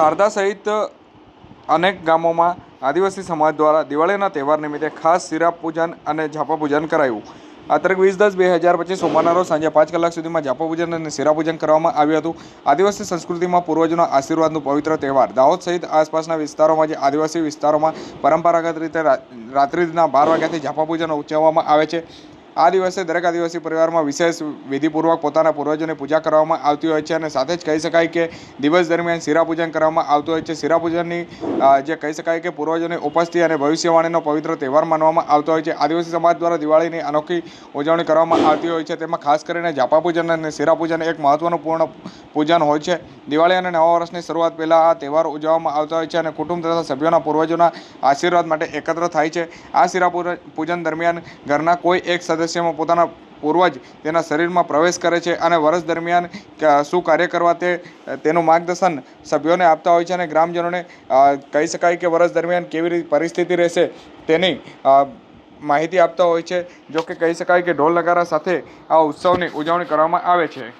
શારદા સહિત અનેક ગામોમાં આદિવાસી સમાજ દ્વારા દિવાળીના તહેવાર નિમિત્તે ખાસ શિરા પૂજન અને ઝાપા પૂજન કરાયું. આ વીસ દસ બે હજાર પચીસ સોમવારના રોજ સાંજે પાંચ કલાક સુધીમાં જાપા પૂજન અને શિરા પૂજન કરવામાં આવ્યું હતું. આદિવાસી સંસ્કૃતિમાં પૂર્વજોના આશીર્વાદનું પવિત્ર તહેવાર. દાહોદ સહિત આસપાસના વિસ્તારોમાં જે આદિવાસી વિસ્તારોમાં પરંપરાગત રીતે રાત્રિના બાર વાગ્યાથી ઝાપા પૂજન ઉજવવામાં આવે છે. આ દિવસે દરેક આદિવાસી પરિવારમાં વિશેષ વિધિપૂર્વક પોતાના પૂર્વજોની પૂજા કરવામાં આવતી હોય છે અને સાથે જ કહી શકાય કે દિવસ દરમિયાન શિરા પૂજન કરવામાં આવતું હોય છે. શિરાપૂજનની જે કહી શકાય કે પૂર્વજોની ઉપસ્થિતિ અને ભવિષ્યવાણીનો પવિત્ર તહેવાર માનવામાં આવતો હોય છે. આદિવાસી સમાજ દ્વારા દિવાળીની અનોખી ઉજવણી કરવામાં આવતી હોય છે. તેમાં ખાસ કરીને ઝાપા પૂજન અને શિરા પૂજન એક મહત્વનું પૂર્ણ પૂજન હોય છે. દિવાળી અને નવા વર્ષની શરૂઆત પહેલાં આ તહેવાર ઉજવવામાં આવતા હોય છે અને કુટુંબ તથા સભ્યોના પૂર્વજોના આશીર્વાદ માટે એકત્ર થાય છે. આ શિરા પૂજન દરમિયાન ઘરના કોઈ એક સદસ્યમાં પોતાના પૂર્વજ તેના શરીરમાં પ્રવેશ કરે છે અને વર્ષ દરમિયાન શું કાર્ય કરવા તે, તેનું માર્ગદર્શન સભ્યોને આપતા હોય છે અને ગ્રામજનોને કહી શકાય કે વર્ષ દરમિયાન કેવી રીતે પરિસ્થિતિ રહેશે તેની માહિતી આપતા હોય છે, જો કે કહી શકાય કે ઢોલ નગારા સાથે આ ઉત્સવની ઉજવણી કરવામાં આવે છે.